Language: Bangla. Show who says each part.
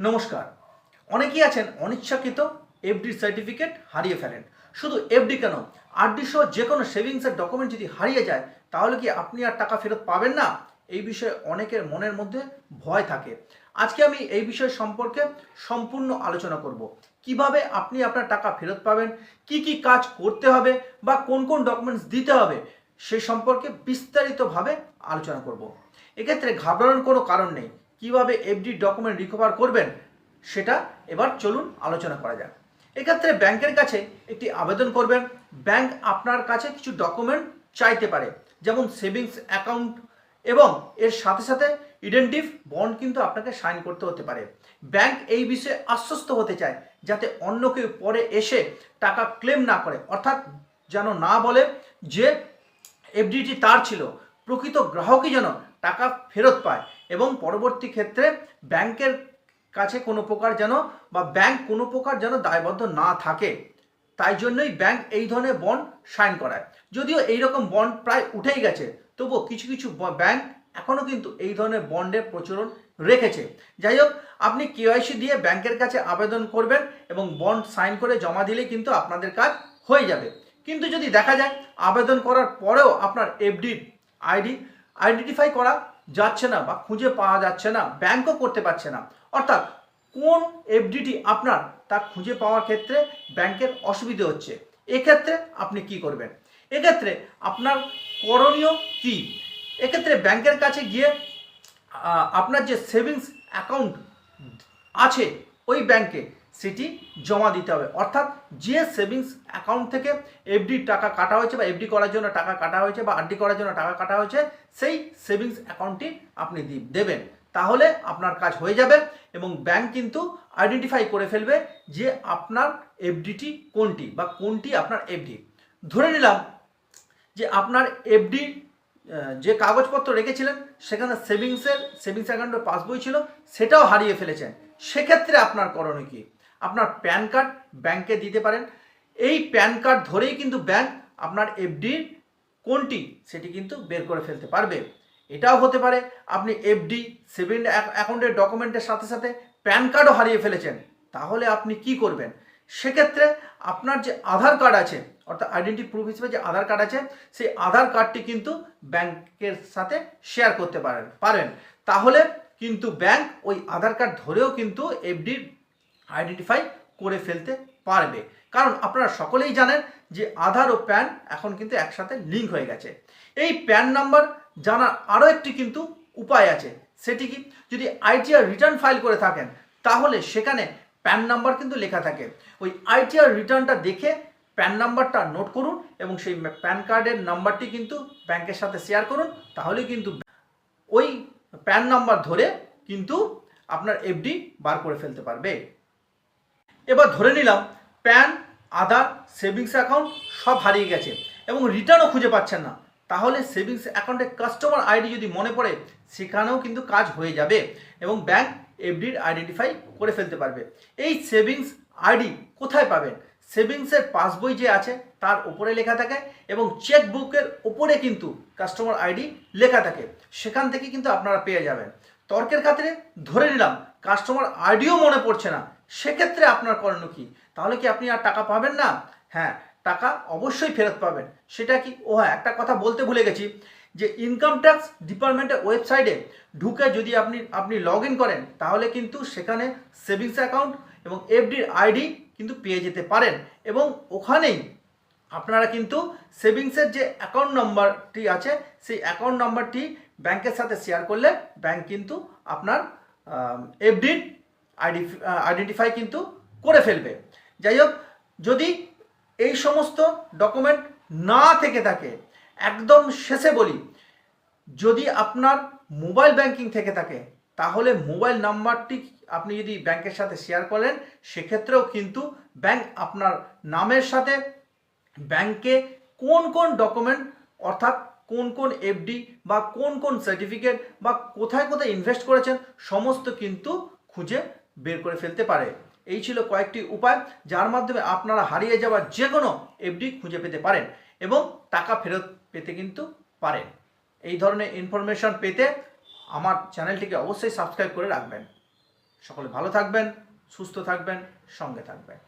Speaker 1: নমস্কার। অনেকেই আছেন অনিচ্ছাকৃত এফডি সার্টিফিকেট হারিয়ে ফেলেন। শুধু এফডি কেন আরডি সহ যে কোনো সেভিংসের ডকুমেন্ট যদি হারিয়ে যায়, তাহলে কি আপনি আর টাকা ফেরত পাবেন না? এই বিষয়ে অনেকের মনের মধ্যে ভয় থাকে। আজকে আমি এই বিষয় সম্পর্কে সম্পূর্ণ আলোচনা করব। কীভাবে আপনি আপনার টাকা ফেরত পাবেন? কি কি কাজ করতে হবে? বা কোন কোন ডকুমেন্টস দিতে হবে? সে সম্পর্কে বিস্তারিতভাবে আলোচনা করব। এক্ষেত্রে ঘাবড়ানোর কোনো কারণ নেই। কীভাবে এফডি ডকুমেন্ট রিকভার করবেন সেটা এবার চলুন আলোচনা করা যাক। এক্ষেত্রে ব্যাংকের কাছে একটি আবেদন করবেন। ব্যাংক আপনার কাছে কিছু ডকুমেন্ট চাইতে পারে, যেমন সেভিংস অ্যাকাউন্ট এবং এর সাথে সাথে ইডেন্টিভ বন্ড কিন্তু আপনাকে সাইন করতে হতে পারে। ব্যাংক এই বিষয়ে আশ্বস্ত হতে চায়, যাতে অন্য কেউ পরে এসে টাকা ক্লেম না করে, অর্থাৎ যেন না বলে যে এফডিটি তার ছিল। প্রকৃত গ্রাহকই যেন টাকা ফেরত পায় এবং পরবর্তী ক্ষেত্রে ব্যাংকের কাছে কোনো প্রকার যেন বা ব্যাংক কোনো প্রকার যেন দায়বদ্ধ না থাকে। তাই জন্যই ব্যাংক এই ধরনের বন্ড সাইন করায়। যদিও এই রকম বন্ড প্রায় উঠেই গেছে, তবুও কিছু কিছু ব্যাংক এখনও কিন্তু এই ধরনের বন্ডের প্রচলন রেখেছে। যাই হোক, আপনি কেওয়াইসি দিয়ে ব্যাংকের কাছে আবেদন করবেন এবং বন্ড সাইন করে জমা দিলেই কিন্তু আপনাদের কাজ হয়ে যাবে। কিন্তু যদি দেখা যায় আবেদন করার পরেও আপনার এফডি, আইডি আইডেন্টিফাই করা যাচ্ছে না বা খুঁজে পাওয়া যাচ্ছে না ব্যাংকও করতে পারছে না। অর্থাৎ কোন এফডিটি আপনার তা খুঁজে পাওয়ার ক্ষেত্রে ব্যাংকের অসুবিধে হচ্ছে। এক্ষেত্রে আপনি কি করবেন? এক্ষেত্রে আপনার করণীয় কি? এক্ষেত্রে ব্যাংকের কাছে গিয়ে আপনার যে সেভিংস অ্যাকাউন্ট আছে, ওই ব্যাংকে সেটি জমা দিতে হবে। অর্থাৎ যে সেভিংস অ্যাকাউন্ট থেকে এফডি টাকা কাটা হয়েছে বা এফডি করার জন্য টাকা কাটা হয়েছে বা আরডি করার জন্য টাকা কাটা হয়েছে, সেই সেভিংস অ্যাকাউন্টটি আপনি দেবেন। তাহলে আপনার কাজ হয়ে যাবে এবং ব্যাংক কিন্তু আইডেন্টিফাই করে ফেলবে যে আপনার এফডিটি কোনটি বা কোনটি আপনার এফডি। ধরে নিলাম যে আপনার এফডি যে কাগজপত্র রেখেছিলেন, সেখানে সেভিংসের, সেভিংস অ্যাকাউন্টের পাসবই ছিল, সেটাও হারিয়ে ফেলেছেন। সেক্ষেত্রে আপনার করণীয় কি? আপনার প্যান কার্ড ব্যাংকে দিতে পারেন। এই প্যান কার্ড ধরেই কিন্তু ব্যাংক আপনার এফডির কোনটি সেটি কিন্তু বের করে ফেলতে পারবে। এটাও হতে পারে, আপনি এফডি সেভিং অ্যাকাউন্টের ডকুমেন্টের সাথে সাথে প্যান কার্ডও হারিয়ে ফেলেছেন। তাহলে আপনি কি করবেন? সেক্ষেত্রে আপনার যে আধার কার্ড আছে, অর্থাৎ আইডেন্টি প্রুফ হিসেবে যে আধার কার্ড আছে, সেই আধার কার্ডটি কিন্তু ব্যাংকের সাথে শেয়ার করতে পারেন পারেন। তাহলে কিন্তু ব্যাংক ওই আধার কার্ড ধরেও কিন্তু এফডির আইডেন্টিফাই করে ফেলতে পারবে। কারণ আপনারা সকলেই জানেন যে আধার ও প্যান এখন কিন্তু একসাথে লিঙ্ক হয়ে গেছে। এই প্যান নাম্বার জানার আরও একটি কিন্তু উপায় আছে। সেটি কি? যদি আইটিআর রিটার্ন ফাইল করে থাকেন, তাহলে সেখানে প্যান নাম্বার কিন্তু লেখা থাকে। ওই আইটিআর রিটার্নটা দেখে প্যান নাম্বারটা নোট করুন এবং সেই প্যান কার্ডের নাম্বারটি কিন্তু ব্যাংকের সাথে শেয়ার করুন, তাহলে কিন্তু ওই প্যান নাম্বার ধরে কিন্তু আপনার এফডি বার করে ফেলতে পারবে। এবার ধরে নিলাম, প্যান, আধার, সেভিংস অ্যাকাউন্ট সব হারিয়ে গেছে এবং রিটার্নও খুঁজে পাচ্ছেন না। তাহলে সেভিংস অ্যাকাউন্টে কাস্টমার আইডি যদি মনে পড়ে, সেখানেও কিন্তু কাজ হয়ে যাবে এবং ব্যাংক এফডির আইডেন্টিফাই করে ফেলতে পারবে। এই সেভিংস আইডি কোথায় পাবেন? সেভিংসের পাসবই যে আছে, তার উপরে লেখা থাকে এবং চেক বুকের উপরে কিন্তু কাস্টমার আইডি লেখা থাকে। সেখান থেকে কিন্তু আপনারা পেয়ে যাবেন। তর্কের খাতিরে ধরে নিলাম, কাস্টমার আইডিও মনে পড়ছে না। সেক্ষেত্রে আপনার করণীয় কি? তাহলে কি আপনি আর টাকা পাবেন না? হ্যাঁ টাকা অবশ্যই ফেরত পাবেন। সেটা কি? ও হ্যাঁ একটা কথা বলতে ভুলে গেছি যে ইনকাম ট্যাক্স ডিপার্টমেন্টের ওয়েবসাইটে ঢুকে যদি আপনি আপনি লগ করেন, তাহলে কিন্তু সেখানে সেভিংস অ্যাকাউন্ট এবং এফডির আইডি কিন্তু পেয়ে যেতে পারেন। এবং ওখানেই আপনারা কিন্তু সেভিংসের যে অ্যাকাউন্ট নাম্বারটি আছে, সেই অ্যাকাউন্ট নাম্বারটি ব্যাংকের সাথে শেয়ার করলে ব্যাংক কিন্তু আপনার এফডির আইডেন্টিফাই কিন্তু করে ফেলবে। যাই হোক, যদি এই সমস্ত ডকুমেন্ট না থেকে থাকে, একদম শেষে বলি, যদি আপনার মোবাইল ব্যাংকিং থেকে থাকে, তাহলে মোবাইল নাম্বারটি আপনি যদি ব্যাংকের সাথে শেয়ার করেন, সেক্ষেত্রেও কিন্তু ব্যাংক আপনার নামের সাথে ব্যাংকে কোন কোন ডকুমেন্ট অর্থাৎ কোন কোন এফডি বা কোন কোন সার্টিফিকেট বা কোথায় কোথায় ইনভেস্ট করেছেন, সমস্ত কিন্তু খুঁজে বের করে ফেলতে পারে। এই ছিল কয়েকটি উপায় যার মাধ্যমে আপনারা হারিয়ে যাওয়া যে কোনো এফডি খুঁজে পেতে পারেন এবং টাকা ফেরত পেতে কিন্তু পারেন। এই ধরনের ইনফরমেশন পেতে আমার চ্যানেলটিকে অবশ্যই সাবস্ক্রাইব করে রাখবেন। সকলে ভালো থাকবেন, সুস্থ থাকবেন, সঙ্গে থাকবেন।